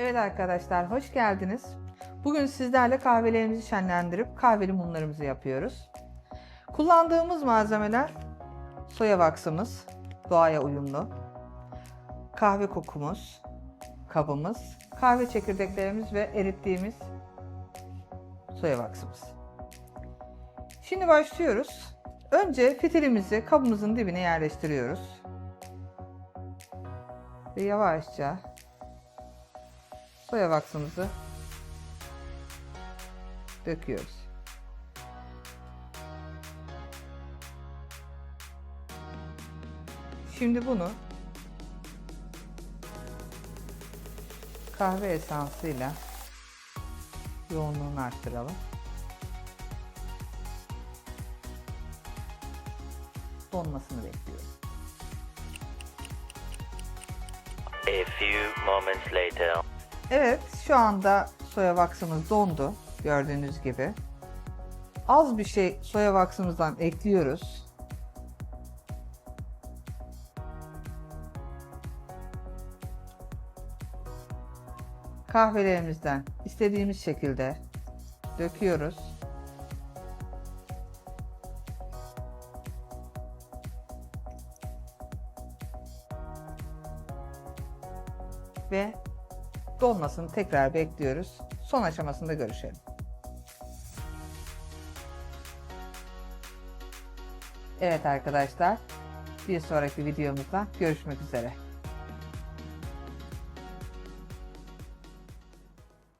Evet arkadaşlar hoş geldiniz. Bugün sizlerle kahvelerimizi şenlendirip kahveli mumlarımızı yapıyoruz. Kullandığımız malzemeler soya vaksımız, doğaya uyumlu, kahve kokumuz, kabımız, kahve çekirdeklerimiz ve erittiğimiz soya vaksımız. Şimdi başlıyoruz. Önce fitilimizi kabımızın dibine yerleştiriyoruz. Ve yavaşça soya vaksımızı döküyoruz. Şimdi bunu kahve esansıyla yoğunluğunu arttıralım. Donmasını bekliyoruz. A few moments later. Evet, şu anda soya vaksımız dondu. Gördüğünüz gibi. Az bir şey soya vaksımızdan ekliyoruz. Kahvelerimizden istediğimiz şekilde döküyoruz. Ve donmasını tekrar bekliyoruz. Son aşamasında görüşelim. Evet arkadaşlar, bir sonraki videomuzda görüşmek üzere.